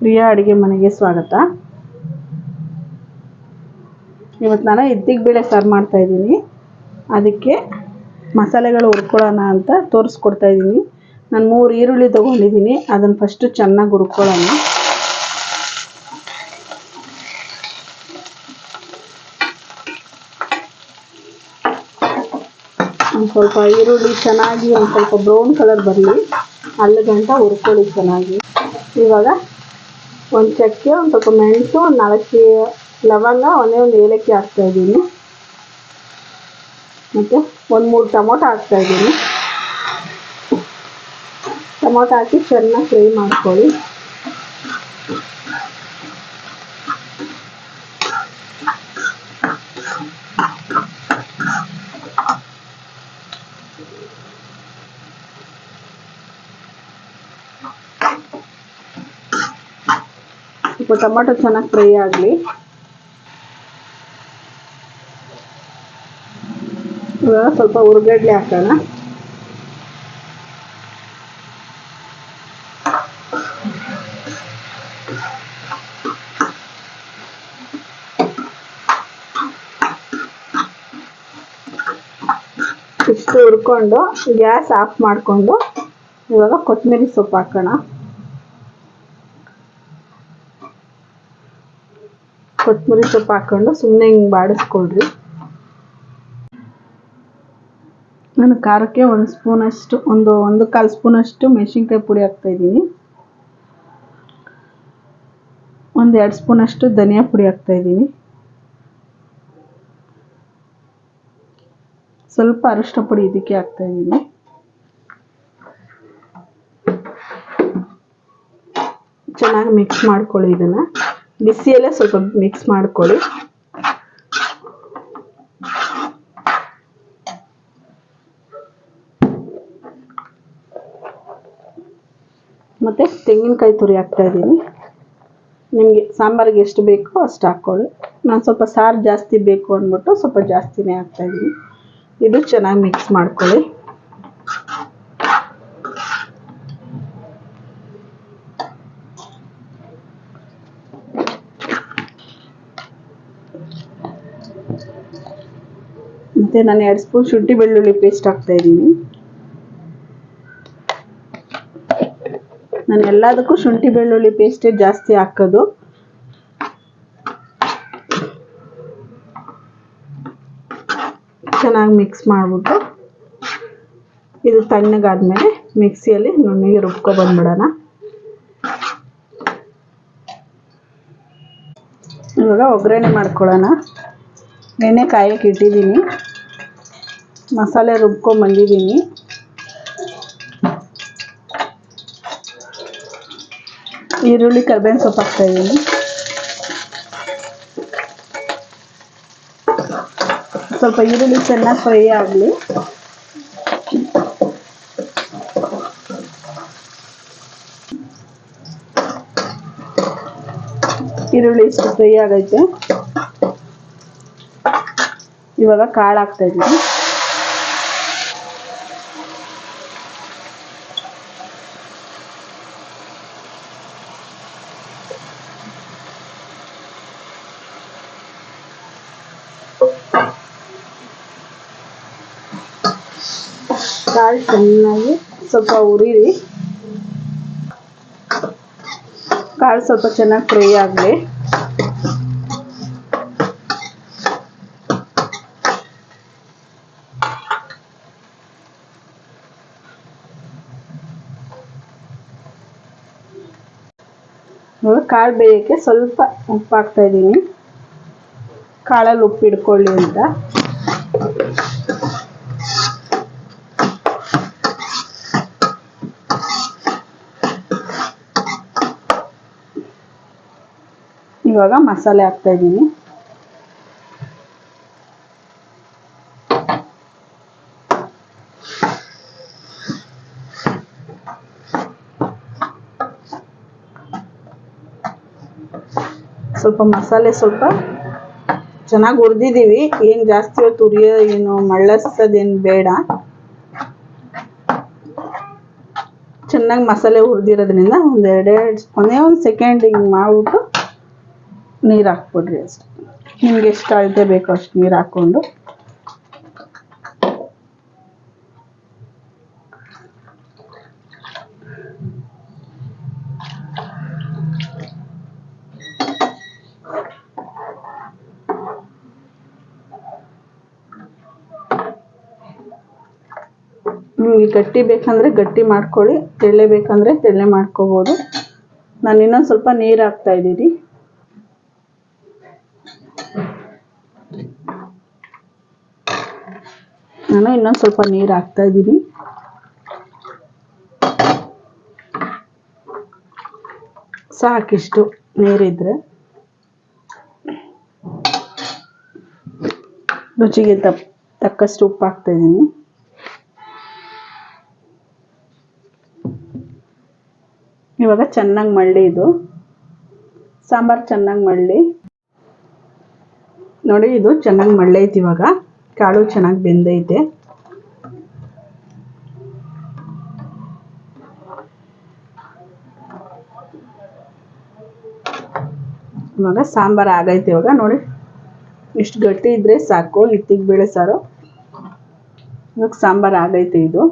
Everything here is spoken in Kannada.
ಪ್ರಿಯಾ ಅಡುಗೆ ಮನೆಗೆ ಸ್ವಾಗತ. ಇವತ್ತು ನಾನು ಎದ್ದಿಗೆ ಬೇಳೆ ಸಾರು ಮಾಡ್ತಾಯಿದ್ದೀನಿ ಅದಕ್ಕೆ ಮಸಾಲೆಗಳು ಹುರ್ಕೊಳ್ಳೋಣ ಅಂತ ತೋರಿಸ್ಕೊಡ್ತಾ ಇದ್ದೀನಿ. ನಾನು ಮೂರು ಈರುಳ್ಳಿ ತೊಗೊಂಡಿದ್ದೀನಿ. ಅದನ್ನು ಫಸ್ಟು ಚೆನ್ನಾಗಿ ಹುರ್ಕೊಳ್ಳೋಣ. ಒಂದು ಸ್ವಲ್ಪ ಈರುಳ್ಳಿ ಚೆನ್ನಾಗಿ, ಒಂದು ಸ್ವಲ್ಪ ಬ್ರೌನ್ ಕಲರ್ ಬರಲಿ. ಅಲ್ಲಿ ಗಂಟ ಹುರ್ಕೊಳ್ಳಿ ಚೆನ್ನಾಗಿ. ಇವಾಗ ಒಂದು ಚಕ್ಕೆ ಒಂದು ಸ್ವಲ್ಪ ಮೆಣಸು ಒಂದು ನಾಲ್ಕು ಲವಂಗ, ಒಂದೇ ಒಂದು ಏಲಕ್ಕಿ ಹಾಕ್ತಾ ಇದ್ದೀನಿ. ಮತ್ತು ಒಂದು ಮೂರು ಟೊಮೊಟೊ ಹಾಕ್ತಾ ಇದ್ದೀನಿ. ಟೊಮೊಟೊ ಹಾಕಿ ಚೆನ್ನಾಗಿ ಫ್ರೈ ಮಾಡ್ಕೊಳ್ಳಿ. ಸ್ವಲ್ಪ ಟೊಮೊಟೊ ಚೆನ್ನಾಗಿ ಫ್ರೈ ಆಗಲಿ. ಇವಾಗ ಸ್ವಲ್ಪ ಹುರ್ಗಡ್ಲೆ ಹಾಕೋಣ. ಇಷ್ಟು ಹುರ್ಕೊಂಡು ಗ್ಯಾಸ್ ಆಫ್ ಮಾಡಿಕೊಂಡು ಇವಾಗ ಕೊತ್ತಂಬರಿ ಸೊಪ್ಪು ಹಾಕೋಣ. ಕೊತ್ತಂಬರಿ ಸೊಪ್ಪು ಹಾಕ್ಕೊಂಡು ಸುಮ್ಮನೆ ಹಿಂಗೆ ಬಾಡಿಸ್ಕೊಳ್ರಿ. ನಾನು ಖಾರಕ್ಕೆ ಒಂದು ಸ್ಪೂನಷ್ಟು ಒಂದು ಒಂದು ಕಾಲು ಸ್ಪೂನಷ್ಟು ಮೆಣಸಿನ್ಕಾಯಿ ಪುಡಿ ಹಾಕ್ತಾಯಿದ್ದೀನಿ ಒಂದು ಎರಡು ಸ್ಪೂನಷ್ಟು ಧನಿಯಾ ಪುಡಿ ಹಾಕ್ತಾಯಿದ್ದೀನಿ ಸ್ವಲ್ಪ ಅರಿಶಿನ ಪುಡಿ ಇದಕ್ಕೆ ಹಾಕ್ತಾಯಿದ್ದೀನಿ ಚೆನ್ನಾಗಿ ಮಿಕ್ಸ್ ಮಾಡ್ಕೊಳ್ಳಿ ಇದನ್ನು. ಬಿಸಿಯಲ್ಲೇ ಸ್ವಲ್ಪ ಮಿಕ್ಸ್ ಮಾಡ್ಕೊಳ್ಳಿ. ಮತ್ತೆ ತೆಂಗಿನಕಾಯಿ ತುರಿ ಹಾಕ್ತಾ ಇದ್ದೀನಿ. ನಿಮಗೆ ಸಾಂಬಾರಿಗೆ ಎಷ್ಟು ಬೇಕೋ ಅಷ್ಟು ಹಾಕ್ಕೊಳ್ಳಿ. ನಾನು ಸ್ವಲ್ಪ ಸಾರು ಜಾಸ್ತಿ ಬೇಕು ಅಂದ್ಬಿಟ್ಟು ಸ್ವಲ್ಪ ಜಾಸ್ತಿನೇ ಹಾಕ್ತಾಯಿದ್ದೀನಿ ಇದು ಚೆನ್ನಾಗಿ ಮಿಕ್ಸ್ ಮಾಡ್ಕೊಳ್ಳಿ. ಮತ್ತು ನಾನು ಎರಡು ಸ್ಪೂನ್ ಶುಂಠಿ ಬೆಳ್ಳುಳ್ಳಿ ಪೇಸ್ಟ್ ಹಾಕ್ತಾ ಇದ್ದೀನಿ. ನಾನು ಎಲ್ಲದಕ್ಕೂ ಶುಂಠಿ ಬೆಳ್ಳುಳ್ಳಿ ಪೇಸ್ಟೇ ಜಾಸ್ತಿ ಹಾಕೋದು. ಚೆನ್ನಾಗಿ ಮಿಕ್ಸ್ ಮಾಡಿಬಿಟ್ಟು ಇದು ತಣ್ಣಗಾದ್ಮೇಲೆ ಮಿಕ್ಸಿಯಲ್ಲಿ ನುಣ್ಣಿಗೆ ರುಬ್ಕೊ ಬಂದ್ಬಿಡೋಣ. ಇವಾಗ ಒಗ್ಗರಣೆ ಮಾಡ್ಕೊಳ್ಳೋಣ. ನೆನೆ ಕಾಯಕ್ಕೆ ಇಟ್ಟಿದ್ದೀನಿ. ಮಸಾಲೆ ರುಬ್ಕೊಂಬಂದಿದ್ದೀನಿ. ಈರುಳ್ಳಿ, ಕರ್ಬೇವಿನ ಸೊಪ್ಪು ಹಾಕ್ತಾಯಿದ್ದೀನಿ ಸ್ವಲ್ಪ ಈರುಳ್ಳಿ ಚೆನ್ನಾಗಿ ಫ್ರೈ ಆಗಲಿ. ಈರುಳ್ಳಿ ಇಷ್ಟು ಫ್ರೈ ಆಗೈತೆ. ಇವಾಗ ಕಾಳು ಹಾಕ್ತಾ ಇದ್ದೀನಿ. ಕಾಳು ಚೆನ್ನಾಗಿ ಸ್ವಲ್ಪ ಉರಿರಿ ಕಾಳು ಸ್ವಲ್ಪ ಚೆನ್ನಾಗಿ ಫ್ರೈ ಆಗಲಿ. ಕಾಳು ಬೇಯೋಕ್ಕೆ ಸ್ವಲ್ಪ ಉಪ್ಪು ಹಾಕ್ತಾಯಿದ್ದೀನಿ ಕಾಳಲ್ಲಿ ಉಪ್ಪು ಹಿಡ್ಕೊಳ್ಳಿ ಅಂತ. ಇವಾಗ ಮಸಾಲೆ ಹಾಕ್ತಾ ಇದ್ದೀನಿ. ಸ್ವಲ್ಪ ಮಸಾಲೆ ಸ್ವಲ್ಪ ಚೆನ್ನಾಗಿ ಹುರಿದಿದ್ದೀವಿ ಏನು ಜಾಸ್ತಿ ಹೊತ್ತು ಉರಿಯೋ ಏನು ಮಳ್ಳಸೋದೇನು ಬೇಡ. ಚೆನ್ನಾಗಿ ಮಸಾಲೆ ಹುರಿದಿರೋದ್ರಿಂದ ಒಂದು ಎರಡೆರಡು ಒಂದೇ ಒಂದು ಸೆಕೆಂಡ್ ಹಿಂಗೆ ಮಾಡಿಬಿಟ್ಟು ನೀರು ಹಾಕ್ಬಿಡ್ರಿ ಅಷ್ಟೆ. ನಿಮ್ಗೆ ಎಷ್ಟು ಅಳತೆ ಬೇಕೋ ಅಷ್ಟು ನೀರು ಹಾಕ್ಕೊಂಡು ನಿಮಗೆ ಗಟ್ಟಿ ಬೇಕಂದರೆ ಗಟ್ಟಿ ಮಾಡ್ಕೊಳ್ಳಿ, ತೆಳ್ಳೆ ಬೇಕಂದರೆ ತೆಳ್ಳೆ ಮಾಡ್ಕೋಬೋದು. ನಾನು ಇನ್ನೊಂದು ಸ್ವಲ್ಪ ನೀರು ಹಾಕ್ತಾ ನಾನು ಇನ್ನೊಂದು ಸ್ವಲ್ಪ ನೀರು ಹಾಕ್ತಾ ಇದ್ದೀನಿ. ಸಾಕಿಷ್ಟು ನೀರಿದ್ರೆ ರುಚಿಗೆ ತಕ್ಕಷ್ಟು ಉಪ್ಪು ಹಾಕ್ತಾ ಇದ್ದೀನಿ. ಇವಾಗ ಚೆನ್ನಾಗಿ ಮಳ್ಳಿ ಇದು. ಸಾಂಬಾರು ಚೆನ್ನಾಗಿ ಮಳ್ಳಿ. ನೋಡಿ, ಇದು ಚೆನ್ನಾಗಿ ಮಳ್ಳೈತಿ ಇವಾಗ. ಕಾಳು ಚೆನ್ನಾಗಿ ಬೆಂದೈತೆ. ಇವಾಗ ಸಾಂಬಾರು ಆಗೈತೆ ಇವಾಗ, ನೋಡಿ. ಇಷ್ಟು ಗಟ್ಟಿ ಇದ್ರೆ ಸಾಕು, ಹಿಟ್ಟಿಗೆ ಬೇಳೆ ಸಾರು. ಇವಾಗ ಸಾಂಬಾರು ಆಗೈತೆ ಇದು.